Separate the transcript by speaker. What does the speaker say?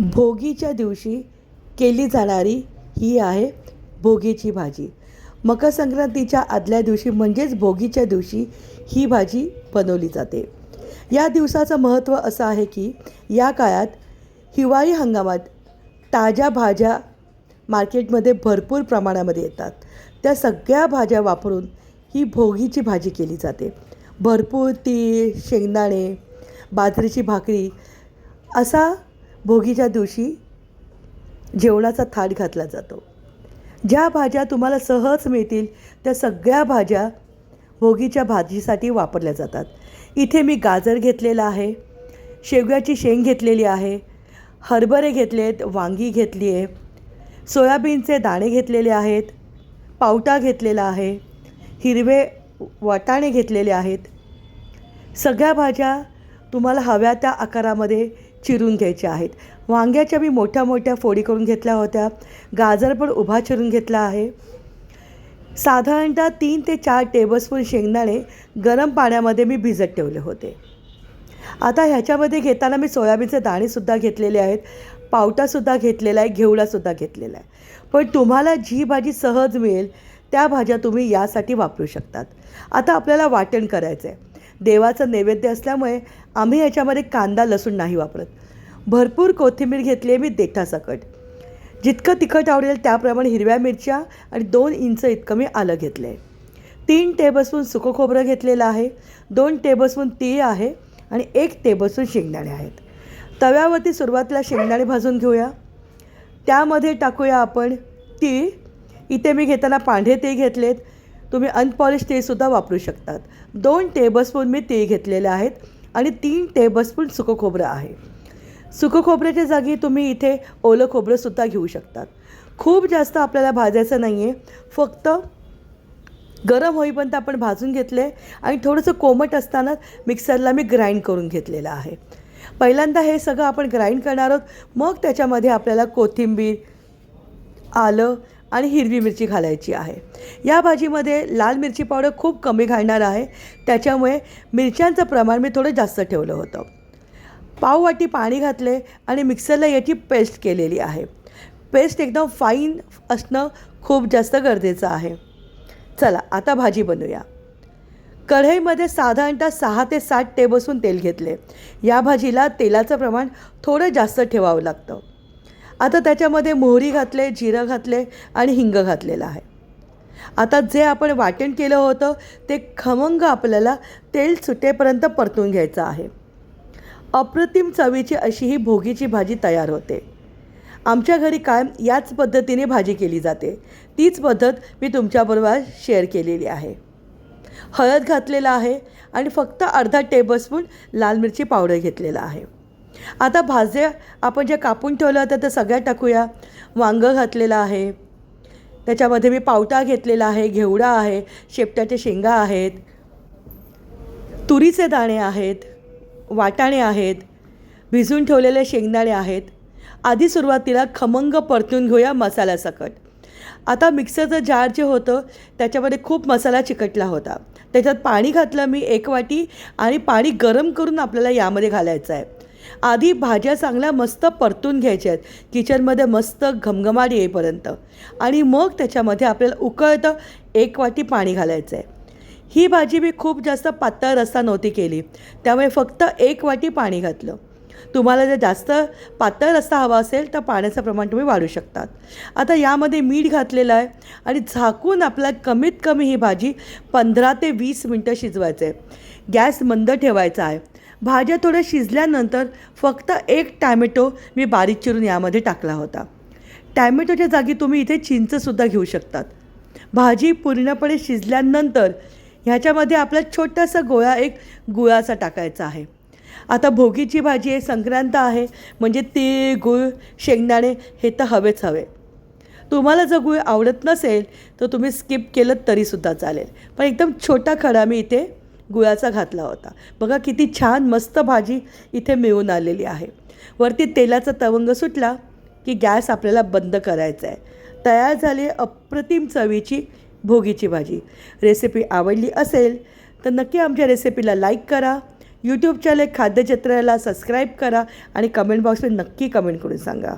Speaker 1: भोगीच्या दिवशी केली जाणारी ही आहे भोगीची भाजी. मकर संक्रांतीच्या आदल्या दिवशी म्हणजेच भोगीच्या दिवशी ही भाजी बनवली जाते. या दिवसाचं महत्त्व असं आहे की या काळात हिवाळी हंगामात ताज्या भाज्या मार्केटमध्ये भरपूर प्रमाणामध्ये येतात. त्या सगळ्या भाज्या वापरून ही भोगीची भाजी केली जाते. भरपूर तीळ शेंगदाणे बाजरीची भाकरी असा भोगीच्या दिवशी जेवणाचा थाट घातला जातो. ज्या भाज्या तुम्हाला सहज मिळतील त्या सगळ्या भाज्या भोगीच्या भाजीसाठी वापरल्या जातात. इथे मी गाजर घेतलेला आहे शेवग्याची शेंग घेतलेली आहे हरभरे घेतले आहेत वांगी घेतली आहे सोयाबीनचे दाणे घेतलेले आहेत पावटा घेतलेला आहे हिरवे वाटाणे घेतलेले आहेत. सगळ्या भाज्या तुम्हाला हव्या त्या आकारामध्ये चिरून घ्यायच्या आहेत. वांग्याच्या मी मोठ्या मोठ्या फोडी करून घेतल्या होत्या. गाजर पण उभा चिरून घेतला आहे. साधारणतः तीन ते चार टेबलस्पून शेंगदाणे गरम पाण्यामध्ये मी भिजत ठेवले होते. आता ह्याच्यामध्ये घेताना मी सोयाबीनचे दाणेसुद्धा घेतलेले आहेत. पावटासुद्धा घेतलेला आहे. घेवडासुद्धा घेतलेला आहे. पण तुम्हाला जी भाजी सहज मिळेल त्या भाज्या तुम्ही यासाठी वापरू शकतात. आता आपल्याला वाटण करायचं आहे देवाचं नैवेद्य असल्यामुळे आम्ही याच्यामध्ये कांदा लसूण नाही वापरत. भरपूर कोथिंबीर घेतली आहे मी देठासकट. जितकं तिखट आवडेल त्याप्रमाणे हिरव्या मिरच्या आणि दोन इंच इतकं मी आलं घेतलं आहे तीन टेबलस्पून सुकं खोबरं घेतलेलं आहे दोन टेबलस्पून तीळ आहे आणि एक टेबलस्पून शेंगदाणे आहेत. तव्यावरती सुरुवातीला शेंगदाणे भाजून घेऊया. त्यामध्ये टाकूया आपण तीळ. इथे मी घेताना पांढरे तीळ घेतलेत. तुम्ही अनपॉलिश तेलसुद्धा वापरू शकतात. दोन टेबलस्पून मी तेल घेतलेले आहेत आणि तीन टेबलस्पून सुकं खोबरं आहे. सुकं खोबऱ्याच्या जागी तुम्ही इथे ओलं खोबरंसुद्धा घेऊ शकतात. खूप जास्त आपल्याला भाजायचं नाही आहे फक्त गरम होईपर्यंत आपण भाजून घेतले आणि थोडंसं कोमट असतानाच मिक्सरला मी ग्राइंड करून घेतलेलं आहे. पहिल्यांदा हे सगळं आपण ग्राइंड करणार आहोत. मग त्याच्यामध्ये आपल्याला कोथिंबीर आलं आणि हिरवी मिरची घालायची आहे. या भाजीमध्ये लाल मिरची पावडर खूप कमी घालणार आहे. त्याच्यामुळे मिरच्यांचं प्रमाण मी थोडं जास्त ठेवलं होतं. पाववाटी पाणी घातले आणि मिक्सरला याची पेस्ट केलेली आहे. पेस्ट एकदम फाईन असणं खूप जास्त गरजेचं आहे. चला आता भाजी बनवूया. कढईमध्ये साधारणतः सहा ते सात टेबलस्पून तेल घेतले. या भाजीला तेलाचं प्रमाण थोडं जास्त ठेवावं लागतं. आता त्याच्यामध्ये मोहरी घातले जिरं घातले आणि हिंग घातलेलं आहे. आता जे आपण वाटण केलं होतं ते खमंग आपल्याला तेल सुटेपर्यंत परतून घ्यायचं आहे. अप्रतिम चवीची अशी ही भोगीची भाजी तयार होते. आमच्या घरी कायम याच पद्धतीने भाजी केली जाते. तीच पद्धत मी तुमच्याबरोबर शेअर केलेली आहे. हळद घातलेला आहे आणि फक्त अर्धा टेबलस्पून लाल मिरची पावडर घेतलेला आहे. आता भाज्या आपण ज्या कापून ठेवल्या होत्या त्या सगळ्या टाकूया. वांगं घातलेलं आहे. त्याच्यामध्ये मी पावटा घेतलेला आहे घेवडा आहे शेपट्याच्या शेंगा आहेत तुरीचे दाणे आहेत वाटाणे आहेत भिजून ठेवलेले शेंगदाणे आहेत. आधी सुरुवातीला खमंग परतून घेऊया मसाल्यासकट आता मिक्सरचं जार जे होतं त्याच्यामध्ये खूप मसाला चिकटला होता. त्याच्यात पाणी घातलं मी एक वाटी आणि पाणी गरम करून आपल्याला यामध्ये घालायचं आहे. आधी भाज्या चांगल्या मस्त परतून घ्यायच्या आहेत. किचनमध्ये मस्त घमघमाट येईपर्यंत. आणि मग त्याच्यामध्ये आपल्याला उकळतं एक वाटी पाणी घालायचं आहे ही भाजी मी खूप जास्त पातळ रस्सा नव्हती केली. त्यामुळे फक्त एक वाटी पाणी घातलं. तुम्हाला जर जास्त पातळ रस्सा हवा असेल तर पाण्याचं प्रमाण तुम्ही वाढू शकतात. आता यामध्ये मीठ घातलेलं आहे आणि झाकून आपल्याला कमीत कमी ही भाजी पंधरा ते वीस मिनटं शिजवायचं आहे गॅस मंद ठेवायचा आहे. भाज्या थोड्या शिजल्यानंतर फक्त एक टॅमॅटो मी बारीक चिरून यामध्ये टाकला होता. टॅमॅटोच्या जागी तुम्ही इथे चिंचसुद्धा घेऊ शकतात. भाजी पूर्णपणे शिजल्यानंतर ह्याच्यामध्ये आपला छोटासा गोळा एक गुळाचा टाकायचा आहे. आता भोगीची भाजी आहे संक्रांत आहे म्हणजे तीळ गुळ शेंगदाणे हे तर हवेच हवे. तुम्हाला जर गुळ आवडत नसेल तर तुम्ही स्किप केलं तरीसुद्धा चालेल. पण एकदम छोटा खडा मी इथे गुळाचा घातला होता. बघा किती छान मस्त भाजी इथे मिळून आलेली आहे. वरती तेलाचा तवंग सुटला की गॅस आपल्याला बंद करायचा आहे तयार झाली अप्रतिम चवीची भोगीची भाजी. रेसिपी आवडली असेल तर नक्की आमच्या रेसिपीला लाईक करा. यूट्यूब चॅनल खाद्यचित्राला सबस्क्राईब करा आणि कमेंट बॉक्समध्ये नक्की कमेंट करून सांगा.